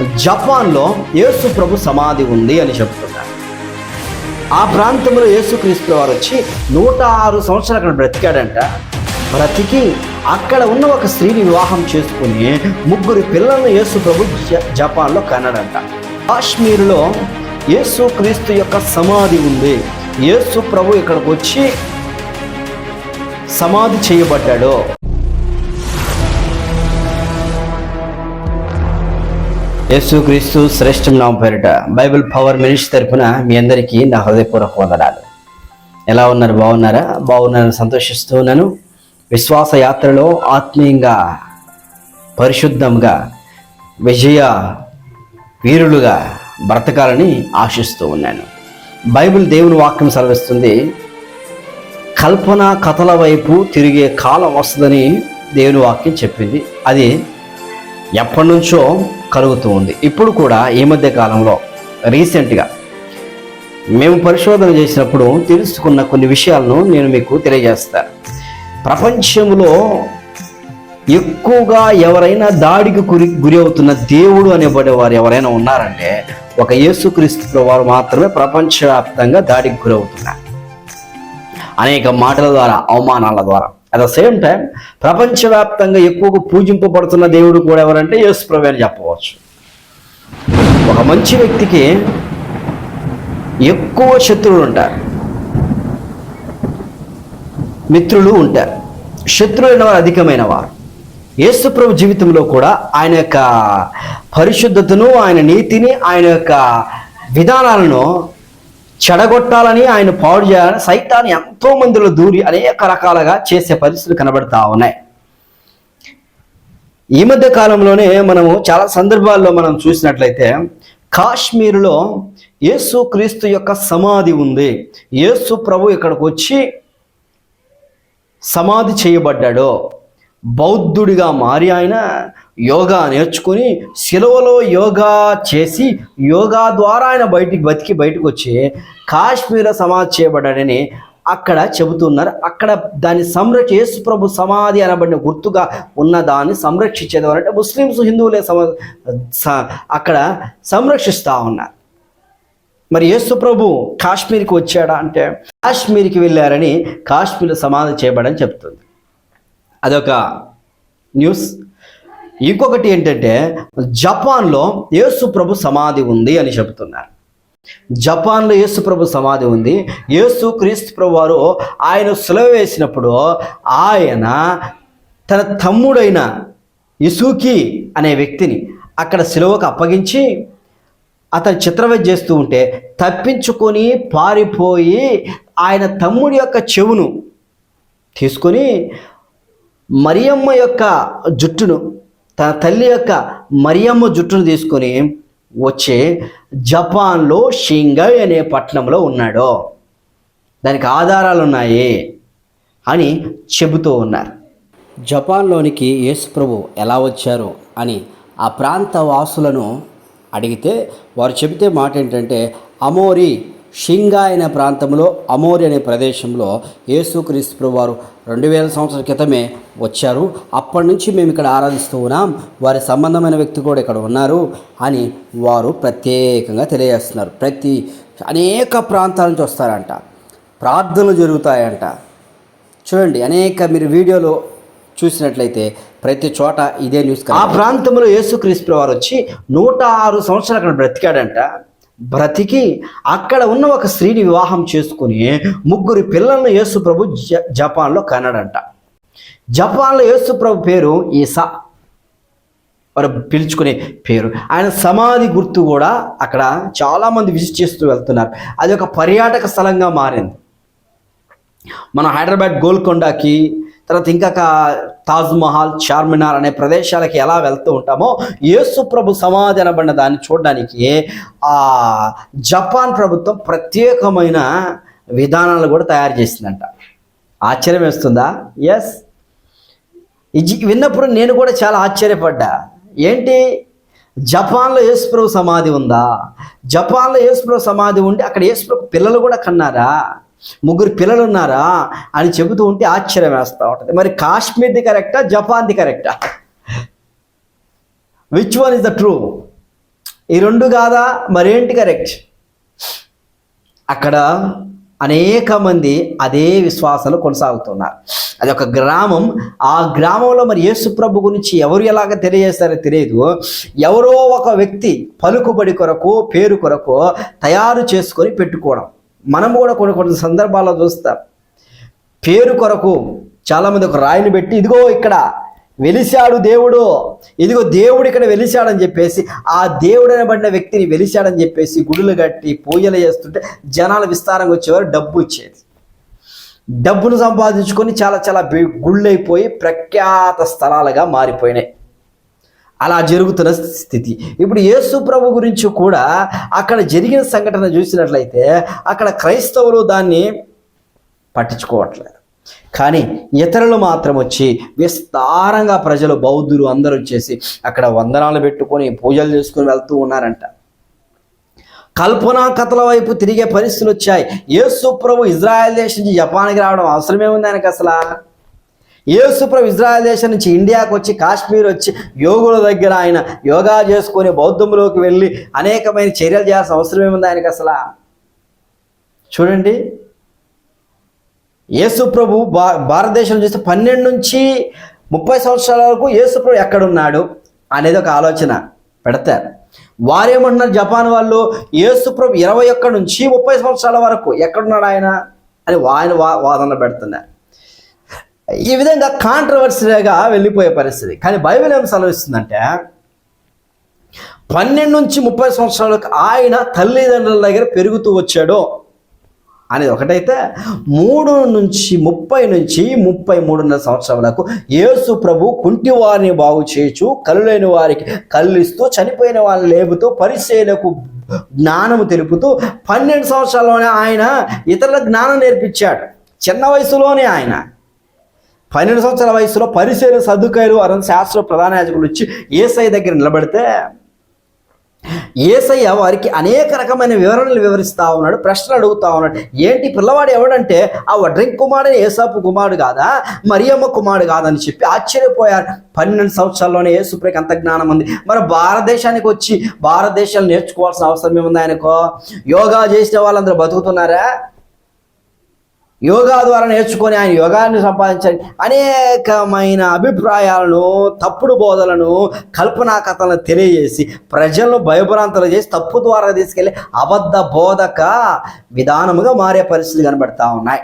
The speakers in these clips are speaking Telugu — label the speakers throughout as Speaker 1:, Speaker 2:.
Speaker 1: జపాన్లో యేసు ప్రభు సమాధి ఉంది అని చెప్తున్నారు. ఆ ప్రాంతంలో యేసుక్రీస్తు వారు వచ్చి నూట ఆరు సంవత్సరాలు అక్కడ బ్రతికాడంట. బ్రతికి అక్కడ ఉన్న ఒక స్త్రీని వివాహం చేసుకుని ముగ్గురు పిల్లలను యేసు ప్రభు జపాన్లో కన్నాడంట. కాశ్మీర్లో యేసు క్రీస్తు యొక్క సమాధి ఉంది. యేసు ప్రభు ఇక్కడికి వచ్చి సమాధి చేయబడ్డాడు. యేసుక్రీస్తు శ్రేష్ఠం నామ పేరిట బైబిల్ పవర్ మినిస్ట్రీ తరపున మీ అందరికీ నా హృదయపూర్వక వందనాలు. ఎలా ఉన్నారు? బాగున్నారా? బాగున్నారని సంతోషిస్తూ ఉన్నాను. విశ్వాస యాత్రలో ఆత్మీయంగా పరిశుద్ధంగా విజయ వీరులుగా బ్రతకాలని ఆశిస్తూ ఉన్నాను. బైబిల్ దేవుని వాక్యం సెలవిస్తుంది కల్పన కథల వైపు తిరిగే కాలం వస్తుందని దేవుని వాక్యం చెప్పింది. అది ఎప్పటి నుంచో కలుగుతూ ఉంది. ఇప్పుడు కూడా ఈ మధ్య కాలంలో రీసెంట్గా మేము పరిశోధన చేసినప్పుడు తెలుసుకున్న కొన్ని విషయాలను నేను మీకు తెలియజేస్తాను ప్రపంచంలో ఎక్కువగా ఎవరైనా దాడికి గురి గురి అవుతున్న దేవుడు అనేబడే వారు ఎవరైనా ఉన్నారంటే ఒక యేసుక్రీస్తు వారు మాత్రమే ప్రపంచవ్యాప్తంగా దాడికి గురవుతున్నారు అనేక మాటల ద్వారా అవమానాల ద్వారా. అట్ ద సేమ్ టైం ప్రపంచవ్యాప్తంగా ఎక్కువగా పూజింపబడుతున్న దేవుడు కూడా ఎవరంటే యేసు ప్రభు అని చెప్పవచ్చు. ఒక మంచి వ్యక్తికి ఎక్కువ శత్రువులు ఉంటారు. మిత్రులు ఉంటారు. శత్రువులైన వారు అధికమైన వారు. యేసు ప్రభు జీవితంలో కూడా ఆయన యొక్క పరిశుద్ధతను ఆయన నీతిని ఆయన యొక్క విధానాలను చెడగొట్టాలని ఆయన పాడు చేయాలని సైతాన్ని ఎంతో మందిలో దూరి అనేక రకాలుగా చేసే పరిస్థితులు కనబడతా ఉన్నాయి. ఈ మధ్య కాలంలోనే మనము చాలా సందర్భాల్లో మనం చూసినట్లయితే కాశ్మీర్లో యేసు క్రీస్తు యొక్క సమాధి ఉంది. యేసు ప్రభు ఇక్కడికి వచ్చి సమాధి చేయబడ్డాడు. బౌద్ధుడిగా మారి ఆయన యోగా నేర్చుకుని సిలువలో యోగా చేసి యోగా ద్వారా ఆయన బయటికి బతికి బయటకు వచ్చి కాశ్మీర సమాధి చేయబడ్డాడని అక్కడ చెబుతున్నారు. అక్కడ దాన్ని సంరక్ష యేసు ప్రభు సమాధి అనబడిన గుర్తుగా ఉన్న దాన్ని సంరక్షించేది అంటే ముస్లిమ్స్ హిందువులే సమ స- అక్కడ సంరక్షిస్తూ ఉన్నారు. మరి యేసు ప్రభు కాశ్మీర్కి వచ్చాడా అంటే కాశ్మీర్కి వెళ్ళారని కాశ్మీర్ సమాధి చేయబడని చెప్తుంది. అదొక న్యూస్. ఇంకొకటి ఏంటంటే జపాన్లో యేసు ప్రభు సమాధి ఉంది అని చెబుతున్నారు. జపాన్లో యేసు ప్రభు సమాధి ఉంది. యేసు క్రీస్తు ప్రభు వారు ఆయన సులవ వేసినప్పుడు ఆయన తన తమ్ముడైన ఇసుకి అనే వ్యక్తిని అక్కడ సిలువకు అప్పగించి అతను చిత్రవద చేస్తూ ఉంటే తప్పించుకొని పారిపోయి ఆయన తమ్ముడి యొక్క చెవును తీసుకొని మరియమ్మ యొక్క జుట్టును తన తల్లి యొక్క మరియమ్మ జుట్టును తీసుకొని వచ్చే జపాన్లో షింగై అనే పట్టణంలో ఉన్నాడు. దానికి ఆధారాలు ఉన్నాయి అని చెబుతూ ఉన్నారు. జపాన్లోనికి యేసుప్రభు ఎలా వచ్చారు అని ఆ ప్రాంత వాసులను అడిగితే వారు చెబితే మాట ఏంటంటే అమోరి షింగా అనే ప్రాంతంలో అమోరి అనే ప్రదేశంలో యేసుక్రీస్తు వారు రెండు వేల సంవత్సరాల క్రితమే వచ్చారు. అప్పటి నుంచి మేము ఇక్కడ ఆరాధిస్తూ ఉన్నాం. వారి సంబంధమైన వ్యక్తి కూడా ఇక్కడ ఉన్నారు అని వారు ప్రత్యేకంగా తెలియజేస్తున్నారు. ప్రతి అనేక ప్రాంతాల నుంచి వస్తారంట. ప్రార్థనలు జరుగుతాయంట. చూడండి అనేక మీరు వీడియోలో చూసినట్లయితే ప్రతి చోట ఇదే న్యూస్ ఆ ప్రాంతంలో యేసుక్రీస్తు వారు వచ్చి నూట ఆరు సంవత్సరాలు అక్కడ బ్రతికాడంట. బ్రతికి అక్కడ ఉన్న ఒక స్త్రీని వివాహం చేసుకుని ముగ్గురు పిల్లలను యేసు ప్రభు జ జపాన్లో కన్నాడంట జపాన్లో యేసు ప్రభు పేరు ఈసా వారు పిలుచుకునే పేరు. ఆయన సమాధి గుర్తు కూడా అక్కడ చాలామంది విజిట్ చేస్తూ వెళ్తున్నారు. అది ఒక పర్యాటక స్థలంగా మారింది. మన హైదరాబాద్ గోల్కొండకి తర్వాత ఇంకా తాజ్మహల్ చార్మినార్ అనే ప్రదేశాలకి ఎలా వెళ్తూ ఉంటామో యేసు ప్రభు సమాధి అనబడిన దాన్ని చూడడానికి ఆ జపాన్ ప్రభుత్వం ప్రత్యేకమైన విధానాలు కూడా తయారు చేసిందంట. ఆశ్చర్యం వేస్తుందా? ఎస్ ఇది విన్నప్పుడు నేను కూడా చాలా ఆశ్చర్యపడ్డా. ఏంటి? జపాన్లో యేసుప్రభు సమాధి ఉందా? జపాన్లో యేసుప్రభు సమాధి ఉండి అక్కడ యేసుప్రభు పిల్లలు కూడా కన్నారా? ముగ్గురు పిల్లలు ఉన్నారా అని చెబుతూ ఉంటే ఆశ్చర్యం వేస్తూ ఉంటుంది. మరి కాశ్మీర్ది కరెక్టా జపాన్ది కరెక్టా? Which one is the true ఈ రెండు కాదా? మరేంటి కరెక్ట్? అక్కడ అనేక మంది అదే విశ్వాసాలు కొనసాగుతున్నారు. అది ఒక గ్రామం. ఆ గ్రామంలో మరి యేసుప్రభు గురించి ఎవరు ఎలాగ తెలియజేస్తారో తెలియదు. ఎవరో ఒక వ్యక్తి పలుకుబడి కొరకు పేరు కొరకు తయారు చేసుకొని పెట్టుకోవడం. మనం కూడా కొన్ని కొన్ని సందర్భాల్లో చూస్తాం. పేరు కొరకు చాలామంది ఒక రాయిని పెట్టి ఇదిగో ఇక్కడ వెలిశాడు దేవుడు ఇదిగో దేవుడు ఇక్కడ వెలిశాడని చెప్పేసి ఆ దేవుడు అనబడిన వ్యక్తిని వెలిశాడని చెప్పేసి గుడులు కట్టి పూజలు చేస్తుంటే జనాలు విస్తారంగా వచ్చేవారు డబ్బు ఇచ్చేది డబ్బును సంపాదించుకొని చాలా చాలా గుళ్ళైపోయి ప్రఖ్యాత స్థలాలుగా మారిపోయినాయి. అలా జరుగుతున్న స్థితి. ఇప్పుడు యేసు ప్రభు గురించి కూడా అక్కడ జరిగిన సంఘటన చూసినట్లయితే అక్కడ క్రైస్తవులు దాన్ని పట్టించుకోవట్లేదు. కానీ ఇతరులు మాత్రం వచ్చి విస్తారంగా ప్రజలు బౌద్ధులు అందరూ వచ్చేసి అక్కడ వందనాలు పెట్టుకొని పూజలు చేసుకొని వెళ్తూ ఉన్నారంట. కల్పనా కథల వైపు తిరిగే పరిస్థితులు వచ్చాయి. యేసు ప్రభు ఇజ్రాయెల్ దేశం నుంచి జపాన్కి రావడం అవసరమే ఉంది ఆయనకు అసలు? యేసుప్ర ఇజ్రాయల్ దేశం నుంచి ఇండియాకు వచ్చి కాశ్మీర్ వచ్చి యోగుల దగ్గర ఆయన యోగా చేసుకొని బౌద్ధంలోకి వెళ్ళి అనేకమైన చర్యలు చేయాల్సిన అవసరం ఏముంది ఆయనకు అసలు? చూడండి. యేసుప్రభు భా భారతదేశంలో చూస్తే పన్నెండు నుంచి ముప్పై సంవత్సరాల వరకు యేసుప్రభు ఎక్కడున్నాడు అనేది ఒక ఆలోచన పెడతారు వారేమంటున్నారు జపాన్ వాళ్ళు యేసుప్రభు ఇరవై ఒక్క నుంచి ముప్పై సంవత్సరాల వరకు ఎక్కడున్నాడు ఆయన అని ఆయన వా వాదనలు పెడుతున్నారు ఈ విధంగా కాంట్రవర్సీగా వెళ్ళిపోయే పరిస్థితి. కానీ బైబిల్ ఏం సెలవిస్తుందంటే పన్నెండు నుంచి ముప్పై సంవత్సరాలకు ఆయన తల్లిదండ్రుల దగ్గర పెరుగుతూ వచ్చాడు. అనేది ఒకటైతే మూడు నుంచి ముప్పై నుంచి ముప్పై మూడున్నర సంవత్సరాలకు యేసు ప్రభు కుంటి వారిని బాగు చేయచు కళ్ళు లేని వారికి కళ్ళు ఇస్తూ చనిపోయిన వాళ్ళని లేపుతూ పరిశీలకు జ్ఞానము తెలుపుతూ పన్నెండు సంవత్సరాల్లోనే ఆయన ఇతరులకు జ్ఞానం నేర్పించాడు. చిన్న వయసులోనే ఆయన. పన్నెండు సంవత్సరాల వయసులో పరిశీలన సదుకాయలు అరవై శాస్త్ర ప్రధాన యాజకులు వచ్చి ఏసఐ దగ్గర నిలబడితే ఏసయ్య వారికి అనేక రకమైన వివరణలు వివరిస్తూ ఉన్నాడు ప్రశ్నలు అడుగుతూ ఉన్నాడు. ఏంటి పిల్లవాడు ఎవడంటే ఆ వడ్రింక్ కుమారుడు ఏసాపు కుమారుడు కాదా? మరియమ్మ కుమారుడు కాదని చెప్పి ఆశ్చర్యపోయారు. పన్నెండు సంవత్సరాల్లోనే ఏసుప్రేకి అంత జ్ఞానం ఉంది. మరి భారతదేశానికి వచ్చి భారతదేశాలు నేర్చుకోవాల్సిన అవసరం ఏముంది ఆయనకు? యోగా చేసిన వాళ్ళందరూ బతుకుతున్నారా? యోగా ద్వారా నేర్చుకొని ఆయన యోగాన్ని సంపాదించాలి అనేకమైన అభిప్రాయాలను తప్పుడు బోధలను కల్పనా కథలను తెలియజేసి ప్రజలను భయభ్రాంతలు చేసి తప్పు ద్వారా తీసుకెళ్ళి అబద్ధ బోధక విధానముగా మారే పరిస్థితి కనబడతా ఉన్నాయి.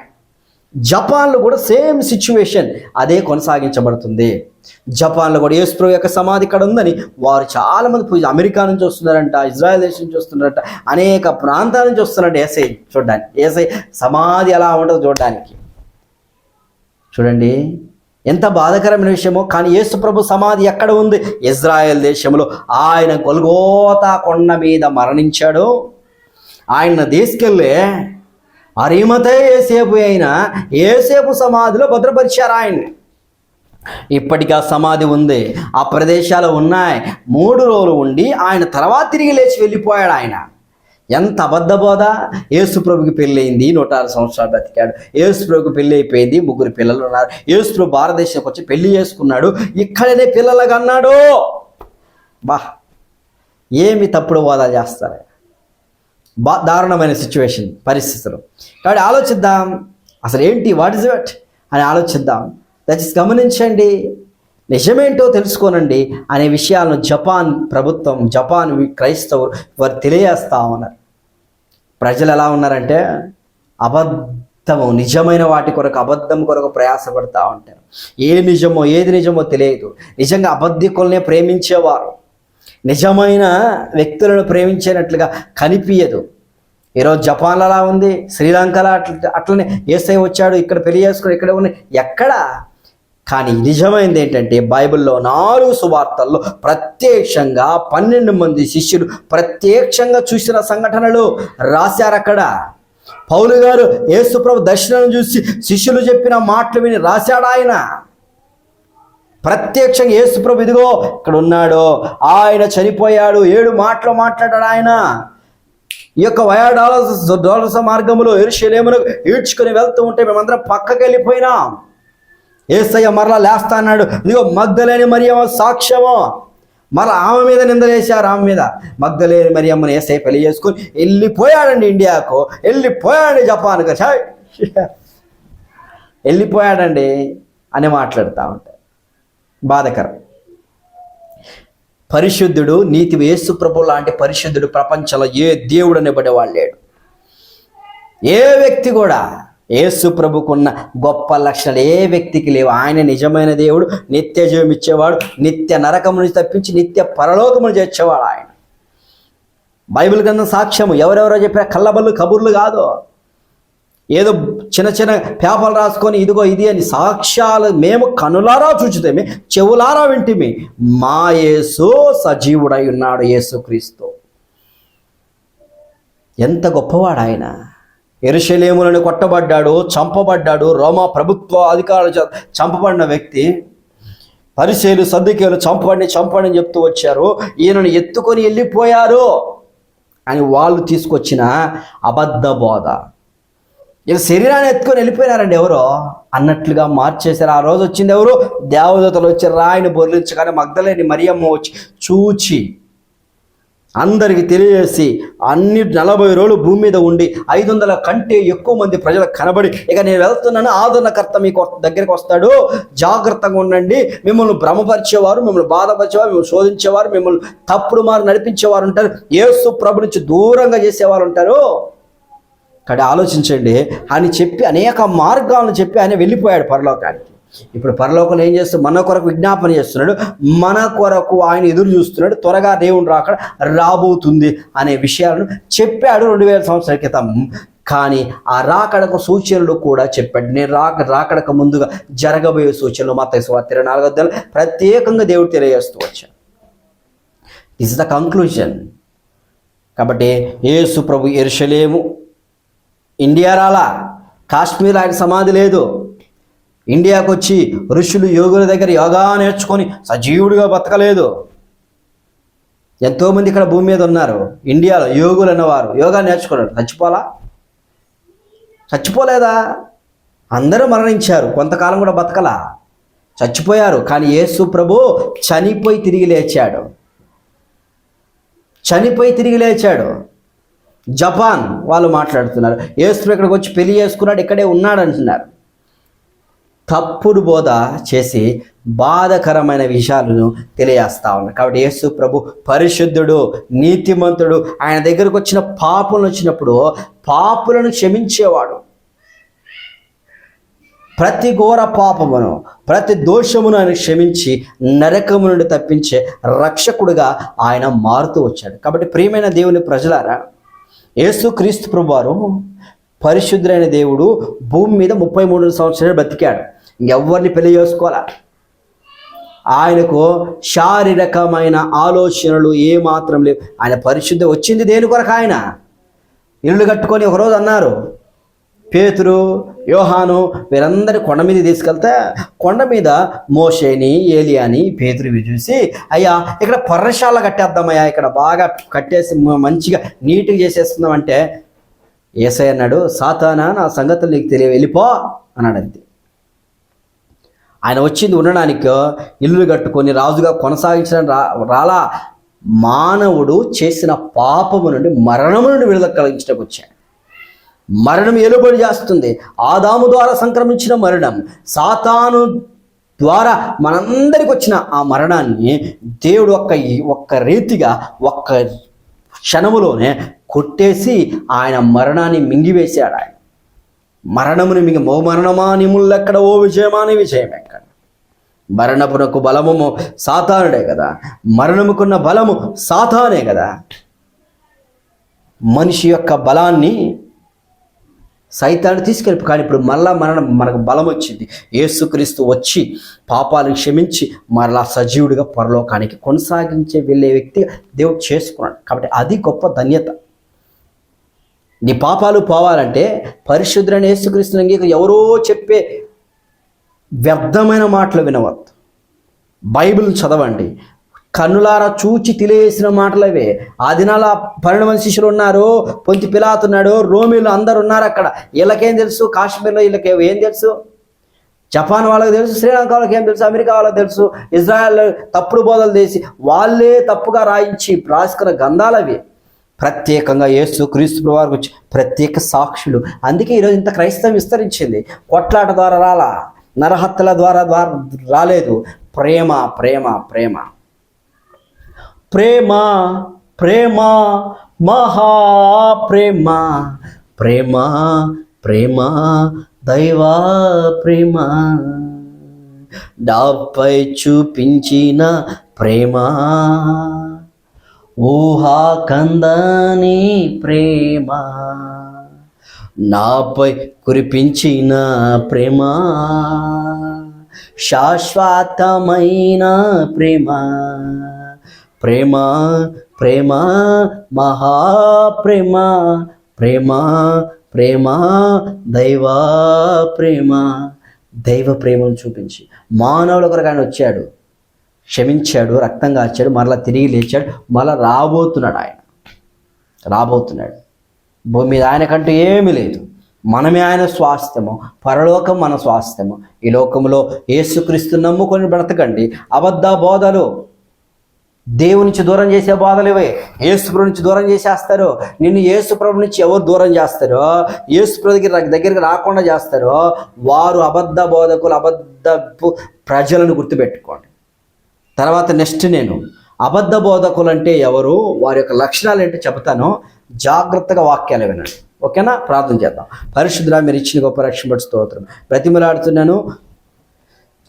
Speaker 1: జపాన్లో కూడా సేమ్ సిచ్యువేషన్ అదే కొనసాగించబడుతుంది. జపాన్లో కూడా యేసుప్రభు యొక్క సమాధి ఇక్కడ ఉందని వారు చాలామంది పూజ అమెరికా నుంచి వస్తున్నారంట ఇజ్రాయెల్ దేశం నుంచి వస్తున్నారంట అనేక ప్రాంతాల నుంచి వస్తున్నారంట ఏసై. చూడడానికి ఏసై సమాధి ఎలా ఉండదు చూడడానికి. చూడండి ఎంత బాధాకరమైన విషయమో కానీ యేసుప్రభు సమాధి ఎక్కడ ఉంది? ఇజ్రాయెల్ దేశంలో. ఆయన గొల్గోతా కొండ మీద మరణించాడు. ఆయన తీసుకెళ్ళి అరిమతే ఏసేపు అయిన ఏసేపు సమాధిలో భద్రపరిచారు ఆయన్ని. ఇప్పటికీ ఆ సమాధి ఉంది. ఆ ప్రదేశాలు ఉన్నాయి. మూడు రోజులు ఉండి ఆయన తర్వాత తిరిగి లేచి వెళ్ళిపోయాడు ఆయన. ఎంత అబద్ధ బోధ? యేసుప్రభుకి పెళ్ళయింది నూట ఆరు సంవత్సరాలు బతికాడు ఏసుప్రభుకి పెళ్ళి అయిపోయింది ముగ్గురు పిల్లలు ఉన్నారు. ఏసుప్రభు భారతదేశంకి వచ్చి పెళ్ళి చేసుకున్నాడు. ఇక్కడనే పిల్లలకు అన్నాడు బా ఏమి తప్పుడు బోధ చేస్తారు? బా దారుణమైన సిచ్యువేషన్ పరిస్థితులు. కాబట్టి ఆలోచిద్దాం. అసలు ఏంటి? వాట్ ఇస్ ఇట్ అని ఆలోచిద్దాం. దయచేసి గమనించండి. నిజమేంటో తెలుసుకోనండి. అనే విషయాలను జపాన్ ప్రభుత్వం జపాన్ క్రైస్తవు క్రైస్తవులు వారు తెలియజేస్తా ఉన్నారు. ప్రజలు ఎలా ఉన్నారంటే అబద్ధము నిజమైన వాటి కొరకు అబద్ధం కొరకు ప్రయాసపడతా ఉంటారు. ఏ నిజమో ఏది నిజమో తెలియదు. నిజంగా అబద్ధికులనే ప్రేమించేవారు. నిజమైన వ్యక్తులను ప్రేమించేనట్లుగా కనిపించదు ఈరోజు జపాన్లో అలా ఉంది శ్రీలంకలో అట్ల అట్లనే ఏసై వచ్చాడు ఇక్కడ పెళ్ళి చేసుకుని ఇక్కడ ఉన్నాయి ఎక్కడ కానీ నిజమైనది ఏంటంటే బైబిల్లో నాలుగు సువార్తల్లో ప్రత్యక్షంగా పన్నెండు మంది శిష్యులు ప్రత్యక్షంగా చూసిన సంఘటనలు రాశారు అక్కడ. పౌలు గారు యేసుప్రభు దర్శనం చూసి శిష్యులు చెప్పిన మాటలు విని రాశాడు ఆయన. ప్రత్యక్షంగా యేసుప్రభు ఇదిగో ఇక్కడ ఉన్నాడు. ఆయన చనిపోయాడు. ఏడు మాటలు మాట్లాడాడు ఆయన. ఈ యొక్క వయా డాలర్స్ డాలర్స్ మార్గములో ఎరుషలేమును ఈడ్చుకొని వెళ్తూ ఉంటే మేమందరం పక్కకి వెళ్ళిపోయినాం. ఏసయ్య మరలా లేస్తా అన్నాడు ఇదిగో మగ్ధలేని మరియమ్మ సాక్ష్యము. మరలా ఆమె మీద నిందలేశారు ఆమె మీద. మగ్ధలేని మరియమ్మని ఏసై పెళ్ళి చేసుకుని వెళ్ళిపోయాడండి ఇండియాకు. వెళ్ళిపోయాడండి జపాన్కు. వెళ్ళిపోయాడండి అని మాట్లాడుతూ ఉంటారు బాధకరం. పరిశుద్ధుడు నీతి వేసు ప్రభు లాంటి పరిశుద్ధుడు ప్రపంచంలో ఏ దేవుడు అనేబడేవాడు లేడు. ఏ వ్యక్తి కూడా యేసు ప్రభుకున్న గొప్ప లక్షణాలు ఏ వ్యక్తికి లేవు. ఆయన నిజమైన దేవుడు నిత్య జీవం ఇచ్చేవాడు నిత్య నరకము నుంచి తప్పించి నిత్య పరలోకమును చేర్చేవాడు ఆయన. బైబిల్ గ్రంథం సాక్ష్యము. ఎవరెవరో చెప్పిన కళ్ళబల్లు కబుర్లు కాదు. ఏదో చిన్న చిన్న పేపర్లు రాసుకొని ఇదిగో ఇది అని సాక్ష్యాలు మేము కనులారా చూచుతామే చెవులారా వింటిమి. మా యేసు సజీవుడై ఉన్నాడు యేసుక్రీస్తు. ఎంత గొప్పవాడు ఆయన. ఎరుశలేములను కొట్టబడ్డాడు చంపబడ్డాడు రోమా ప్రభుత్వ అధికారులు చంపబడిన వ్యక్తి. పరిశీలు సర్దుకేలు చంపండి చంపండి అని చెప్తూ వచ్చారు. ఈయనను ఎత్తుకొని వెళ్ళిపోయారు. అని వాళ్ళు తీసుకొచ్చిన అబద్ధ బోధ. ఈయన శరీరాన్ని ఎత్తుకొని వెళ్ళిపోయినారండి ఎవరో. అన్నట్లుగా మార్చేశారు. ఆ రోజు వచ్చింది ఎవరు? దేవదూతలు వచ్చి రాయిని బొర్లించగానే మగ్ధలేని మరియమ్మ వచ్చి చూచి అందరికి తెలియజేసి అన్ని నలభై రోజులు భూమి మీద ఉండి ఐదు వందల కంటే ఎక్కువ మంది ప్రజలకు కనబడి ఇక నేను వెళ్తున్నాను ఆదరణకర్త మీకు దగ్గరికి వస్తాడు. జాగ్రత్తగా ఉండండి. మిమ్మల్ని భ్రమపరిచేవారు మిమ్మల్ని బాధపరిచేవారు మిమ్మల్ని శోధించేవారు మిమ్మల్ని తప్పుడు మారు నడిపించేవారు ఉంటారు. ఏసు ప్రభు నుంచి దూరంగా చేసేవారు ఉంటారు. ఇక్కడ ఆలోచించండి. అని చెప్పి అనేక మార్గాలను చెప్పి ఆయన వెళ్ళిపోయాడు పరలోకానికి. ఇప్పుడు పరలోకం ఏం చేస్తూ మన కొరకు విజ్ఞాపన చేస్తున్నాడు మన కొరకు ఆయన ఎదురు చూస్తున్నాడు త్వరగా దేవుడు రాకడ రాబోతుంది అనే విషయాలను చెప్పాడు రెండు వేల సంవత్సరాల క్రితం. కానీ ఆ రాకడకు సూచనలు కూడా చెప్పాడు. నేను రాక రాకడక ముందుగా జరగబోయే సూచనలు మా ఇరవై నాలుగు ప్రత్యేకంగా దేవుడు తెలియజేస్తూ వచ్చాడు. ఇస్ ద కంక్లూజన్ కాబట్టి యేసు ప్రభు ఎరుషలేము ఇండియా రాలా కాశ్మీర్ ఆయన సమాధి లేదు. ఇండియాకు వచ్చి ఋషులు యోగుల దగ్గర యోగా నేర్చుకొని సజీవుడిగా బతకలేదు. ఎంతోమంది ఇక్కడ భూమి మీద ఉన్నారు. ఇండియాలో యోగులు అన్నవారు యోగా నేర్చుకున్నారు. చచ్చిపోలా? చచ్చిపోలేదా? అందరూ మరణించారు. కొంతకాలం కూడా బతకలా. చచ్చిపోయారు. కానీ యేసు ప్రభు చనిపోయి తిరిగి లేచాడు. చనిపోయి తిరిగి లేచాడు. జపాన్ వాళ్ళు మాట్లాడుతున్నారు. యేసు ఇక్కడికి వచ్చి పెళ్ళి చేసుకున్నాడు. ఇక్కడే ఉన్నాడు అంటున్నారు. తప్పుడు బోధ చేసి బాధకరమైన విషయాలను తెలియజేస్తా ఉన్నారు. కాబట్టి యేసు ప్రభు పరిశుద్ధుడు నీతిమంతుడు ఆయన దగ్గరకు వచ్చిన పాపులను వచ్చినప్పుడు పాపులను క్షమించేవాడు. ప్రతి ఘోర పాపమును ప్రతి దోషమును ఆయన క్షమించి నరకము నుండి తప్పించే రక్షకుడుగా ఆయన మారుతూ వచ్చాడు. కాబట్టి ప్రియమైన దేవుని ప్రజలారా యేసు క్రీస్తు ప్రభువారు పరిశుద్ధులైన దేవుడు భూమి మీద ముప్పై మూడు సంవత్సరాలు బతికాడు. ఎవరిని పెళ్ళి చేసుకోవాలా? ఆయనకు శారీరకమైన ఆలోచనలు ఏమాత్రం లేవు. ఆయన పరిశుద్ధి వచ్చింది దేని కొరకు ఆయన? ఇల్లు కట్టుకొని ఒకరోజు అన్నారు పేతురు యోహాను వీరందరి కొండ మీద తీసుకెళ్తే కొండ మీద మోషేని ఏలియాని పేతురువి చూసి అయ్యా ఇక్కడ పర్రశాల కట్టేద్దామయ్యా ఇక్కడ బాగా కట్టేసి మంచిగా నీట్గా చేసేస్తున్నాం అంటే ఏసై అన్నాడు సాతానా నా సంగతులు నీకు తెలియ వెళ్ళిపో అన్నాడు అంతే ఆయన వచ్చింది ఉండడానికి ఇల్లు కట్టుకొని రాజుగా కొనసాగించడం రా రాలా మానవుడు చేసిన పాపము నుండి మరణము నుండి విడుదల కలిగించడానికి వచ్చాడు. మరణం ఎలుబడి చేస్తుంది. ఆదాము ద్వారా సంక్రమించిన మరణం సాతాను ద్వారా మనందరికి వచ్చిన ఆ మరణాన్ని దేవుడు ఒక్క ఒక్క రీతిగా ఒక్క క్షణములోనే కొట్టేసి ఆయన మరణాన్ని మింగివేశాడు ఆయన. మరణముని మింగి ఓ మరణమా నిముళ్ళెక్కడ ఓ విజయమా అని విజయం ఎక్కడ మరణమునకు బలము సాతానుడే కదా. మరణముకున్న బలము సాతానే కదా. మనిషి యొక్క బలాన్ని సైతాన్ని తీసుకెళ్ళి కానీ ఇప్పుడు మళ్ళా మరణం మనకు బలం వచ్చింది. యేసుక్రీస్తు వచ్చి పాపాలు క్షమించి మరలా సజీవుడిగా పరలోకానికి కొనసాగించే వెళ్ళే వ్యక్తి దేవుడు చేసుకున్నాడు. కాబట్టి అది గొప్ప ధన్యత. నీ పాపాలు పోవాలంటే పరిశుద్ధులైన యేసుక్రీస్తుని అంగీకరి ఎవరో చెప్పే వ్యర్థమైన మాటలు వినవద్దు. బైబిల్ చదవండి. కన్నులారా చూచి తెలియసిన మాటలవే ఆ దినాల పన్నెండు శిష్యులు ఉన్నారు పొంతి పిలాతున్నాడు రోమిలు అందరు ఉన్నారు అక్కడ. వీళ్ళకేం తెలుసు? కాశ్మీర్లో వీళ్ళకి ఏం తెలుసు? జపాన్ వాళ్ళకి తెలుసు? శ్రీలంక వాళ్ళకి ఏం తెలుసు? అమెరికా వాళ్ళకి తెలుసు? ఇజ్రాయెల్ తప్పుడు బోధలు చేసి వాళ్ళే తప్పుగా రాయించి రాసుకున్న గంధాలవి ప్రత్యేకంగా యేసు క్రీస్తు వారికి వచ్చి ప్రత్యేక సాక్షులు. అందుకే ఈరోజు ఇంత క్రైస్తవం విస్తరించింది. కొట్లాట ద్వారా రాలా నరహత్యల ద్వారా ద్వారా రాలేదు. ప్రేమ ప్రేమ ప్రేమ. ప్రేమ ప్రేమ మహా ప్రేమ. ప్రేమ ప్రేమ దైవా ప్రేమ. డాపై చూపించిన ప్రేమ. ఊహా కందని ప్రేమ. నాపై కురిపించిన ప్రేమ. శాశ్వతమైన ప్రేమ. ప్రేమ ప్రేమ మహాప్రేమ. ప్రేమ ప్రేమ దైవ ప్రేమ. దైవ ప్రేమను చూపించి మానవుల కొరకు ఆయన వచ్చాడు. క్షమించాడు రక్తం కాచాడు మరలా తిరిగి లేచాడు మరలా రాబోతున్నాడు ఆయన. రాబోతున్నాడు. భూమి మీద ఆయనకంటూ ఏమీ లేదు. మనమే ఆయన స్వాస్థ్యము పరలోకం మన స్వాస్థ్యము. ఈ లోకంలో ఏసుక్రీస్తు నమ్ముకొని బ్రతకండి. అబద్ధ బోధలు దేవుని నుంచి దూరం చేసే బాధలు ఇవే. ఏసుప్రభు నుంచి దూరం చేసేస్తారు. నిన్ను యేసుప్రభు నుంచి ఎవరు దూరం చేస్తారో ఏసుప్రభు దగ్గర దగ్గరికి రాకుండా చేస్తారో వారు అబద్ధ బోధకులు అబద్ధపు ప్రజలను గుర్తుపెట్టుకోండి. తర్వాత నెక్స్ట్ నేను అబద్ధ బోధకులు అంటే ఎవరు వారి యొక్క లక్షణాలు ఏంటో చెబుతాను జాగ్రత్తగా వాక్యాలు వినండి. ఓకేనా? ప్రార్థన చేద్దాం. పరిశుద్ధులా మీరు ఇచ్చిన గొప్ప రక్షణ స్తోత్రం. ప్రతిమలాడుతున్నాను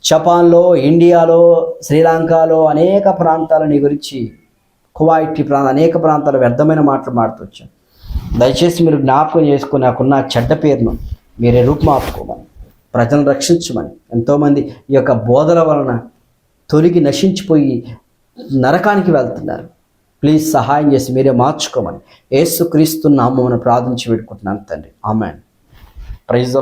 Speaker 1: జపాన్లో ఇండియాలో శ్రీలంకలో అనేక ప్రాంతాల నీ గురించి కువైట్ ప్రాంత అనేక ప్రాంతాలు వ్యర్థమైన మాటలు మాడుతూ దయచేసి మీరు జ్ఞాపకం చేసుకుని నాకున్న చెడ్డ పేరును మీరే రూపుమాపుకోమని ప్రజలను రక్షించమని ఎంతోమంది ఈ యొక్క బోధల వలన తొలగి నశించిపోయి నరకానికి వెళ్తున్నారు. ప్లీజ్ సహాయం చేసి మీరే మార్చుకోమని. యేసు క్రీస్తు నామమును ప్రార్థించి పెట్టుకుంటున్నాను తండ్రి. ఆమెన్. ప్రైజ్